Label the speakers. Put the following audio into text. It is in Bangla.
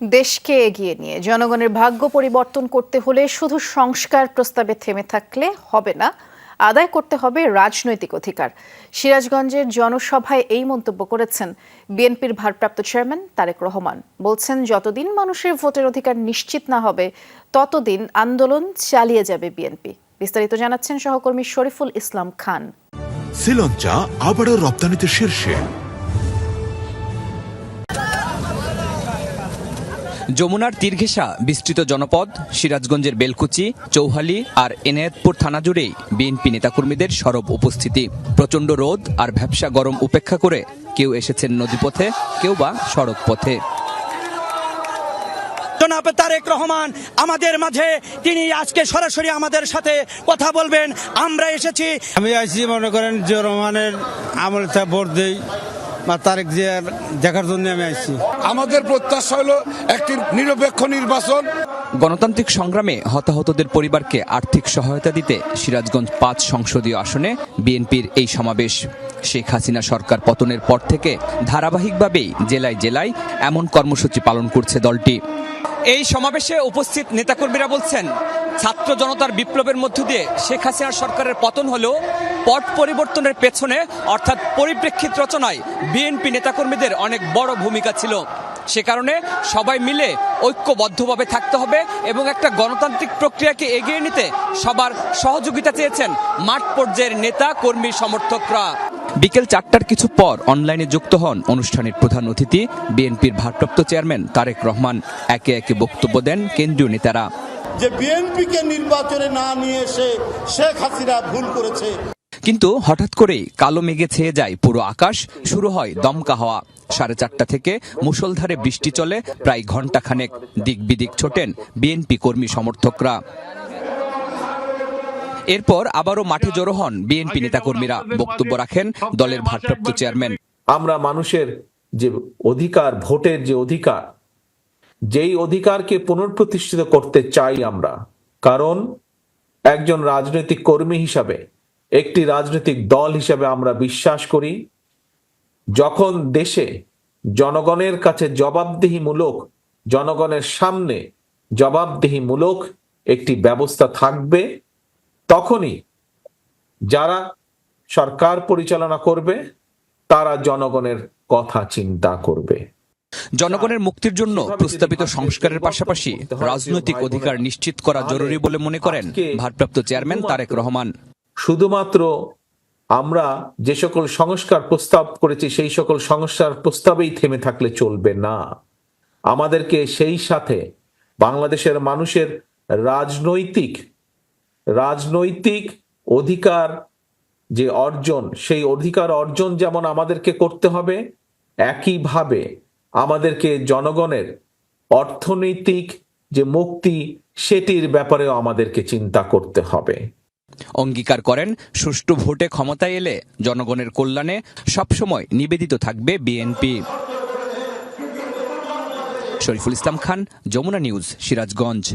Speaker 1: দেশকে এগিয়ে নিয়ে। জনগণের ভাগ্য পরিবর্তন করতে হলে শুধু সংস্কার প্রস্তাবে থেমে থাকলে হবে না, আদায় করতে হবে রাজনৈতিক অধিকার। সিরাজগঞ্জের জনসভায় এই মন্তব্য করেছেন বিএনপির ভারপ্রাপ্ত চেয়ারম্যান তারেক রহমান। বলছেন, যতদিন মানুষের ভোটের অধিকার নিশ্চিত না হবে, ততদিন আন্দোলন চালিয়ে যাবে বিএনপি। বিস্তারিত জানাচ্ছেন সহকর্মী শরীফুল ইসলাম খান।
Speaker 2: শ্রীলঞ্চা আবারও রপ্তানিতে শীর্ষে।
Speaker 3: যমুনার তীরঘেঁষা বিস্তৃত জনপদ সিরাজগঞ্জের বেলকুচি চৌহালি আর এনায়েতপুর থানা জুড়েই বিএনপি নেতাকর্মীদের সরব উপস্থিতি। প্রচণ্ড রোদ আর ভ্যাবসা গরম উপেক্ষা করে কেউ এসেছেন নদীপথে কেউ বা সড়ক পথে
Speaker 4: জনাব তারেক রহমান আমাদের মাঝে তিনি আজকে সরাসরি আমাদের সাথে কথা বলবেন। আমরা এসেছি
Speaker 5: আমি আইসি মনে করেন যে রহমানের আমলটা ভোট দেই। তারেক জিয়ার দেখার জন্য আমি আইসি
Speaker 6: আমাদের প্রত্যাশা হলো একটি নিরপেক্ষ নির্বাচন।
Speaker 3: গণতান্ত্রিক সংগ্রামে হতাহতদের পরিবারকে আর্থিক সহায়তা দিতে সিরাজগঞ্জ পাঁচ সংসদীয় আসনে বিএনপির এই সমাবেশ। শেখ হাসিনা সরকার পতনের পর থেকে ধারাবাহিকভাবেই জেলায় জেলায় এমন কর্মসূচি পালন করছে দলটি। এই সমাবেশে উপস্থিত নেতাকর্মীরা বলছেন ছাত্র জনতার বিপ্লবের মধ্য দিয়ে শেখ হাসিনার সরকারের পতন হলেও পট পরিবর্তনের পেছনে, অর্থাৎ পরিপ্রেক্ষিত রচনায় বিএনপি নেতাকর্মীদের অনেক বড় ভূমিকা ছিল। সে কারণে সবাই মিলে ঐক্যবদ্ধভাবে থাকতে হবে এবং একটা গণতান্ত্রিক প্রক্রিয়াকে এগিয়ে নিতে সবার সহযোগিতা চেয়েছেন মাঠ পর্যায়ের নেতা, কর্মী, সমর্থকরা। বিকেল চারটার কিছু পর অনলাইনে যুক্ত হন অনুষ্ঠানের প্রধান অতিথি বিএনপির ভারপ্রাপ্ত চেয়ারম্যান তারেক রহমান। একে একে বক্তব্য দেন কেন্দ্রীয় নেতারা।
Speaker 7: যে বিএনপিকে নির্বাচনে না নিয়ে এসে শেখ হাসিনা ভুল করেছে।
Speaker 3: কিন্তু হঠাৎ করেই কালো মেঘে ছেয়ে যায় পুরো আকাশ শুরু হয় দমকা হওয়া। সাড়ে চারটা থেকে মুষলধারে বৃষ্টি চলে প্রায় ঘণ্টা খানেক দিক বিদিক ছোটেন বিএনপি কর্মী সমর্থকরা। এরপর আবারও মাঠে জড়ো হন বিএনপি নেতাকর্মীরা। বক্তব্য রাখেন দলের ভারপ্রাপ্ত চেয়ারম্যান।
Speaker 8: আমরা মানুষের যে অধিকার ভোটের যে অধিকার যেই অধিকারকে পুনঃপ্রতিষ্ঠিত করতে চাই আমরা, কারণ একজন রাজনৈতিক কর্মী হিসাবে, একটি রাজনৈতিক দল হিসাবে আমরা বিশ্বাস করি, যখন দেশে জনগণের কাছে জবাবদিহিমূলক, জনগণের সামনে জবাবদিহিমূলক একটি ব্যবস্থা থাকবে, তখনই যারা সরকার পরিচালনা করবে, তারা জনগণের কথা চিন্তা করবে।
Speaker 3: জনগণের মুক্তির জন্য প্রস্তাবিত সংস্কারের পাশাপাশি রাজনৈতিক অধিকার নিশ্চিত করা জরুরি বলে মনে করেন ভারপ্রাপ্ত চেয়ারম্যান তারেক রহমান।
Speaker 8: শুধুমাত্র আমরা যে সকল সংস্কার প্রস্তাব করেছি সেই সকল সংস্কার প্রস্তাবেই থেমে থাকলে চলবে না। আমাদেরকে সেই সাথে বাংলাদেশের মানুষের রাজনৈতিক রাজনৈতিক অধিকার যে অর্জন সেই অধিকার অর্জন যেমন আমাদেরকে করতে হবে একইভাবে আমাদেরকে জনগণের অর্থনৈতিক যে মুক্তি, সেটির ব্যাপারেও আমাদেরকে চিন্তা করতে হবে।
Speaker 3: অঙ্গীকার করেন, সুষ্ঠু ভোটে ক্ষমতায় এলে জনগণের কল্যাণে সবসময় নিবেদিত থাকবে বিএনপি। শরীফুল ইসলাম খান, যমুনা নিউজ, সিরাজগঞ্জ।